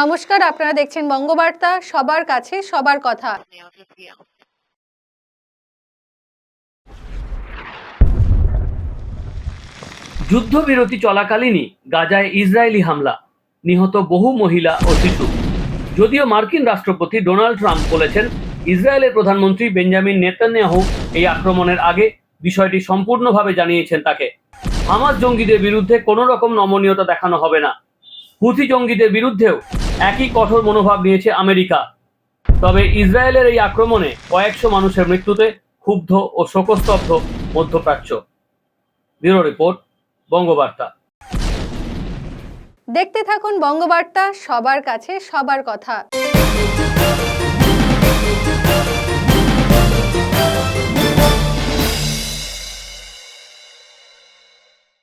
নমস্কার, আপনারা দেখছেন বঙ্গবার্তা, সবার কাছে সবার কথা। যুদ্ধবিরতি চলাকালীনই গাজায় ইসরায়েলি হামলা। নিহত বহু মহিলা ও শিশু। যদিও মার্কিন রাষ্ট্রপতি ডোনাল্ড ট্রাম্প বলেছেন, ইসরায়েলের প্রধানমন্ত্রী বেঞ্জামিন নেতানিয়াহু এই আক্রমণের আগে বিষয়টি সম্পূর্ণভাবে জানিয়েছেন তাকে। হামাস জঙ্গিদের বিরুদ্ধে কোনো রকম নমনীয়তা দেখানো হবে না। হুথি জঙ্গিদের বিরুদ্ধেও একই কঠোর মনোভাব নিয়েছে আমেরিকা। তবে ইসরায়েলের এই আক্রমণে কয়েকশো মানুষের মৃত্যুতে ক্ষুব্ধ ও শোকস্তব্ধ মধ্যপ্রাচ্য। Bureau report, Bangabarta. দেখতে থাকুন বঙ্গবার্তা, সবার কাছে সবার কথা।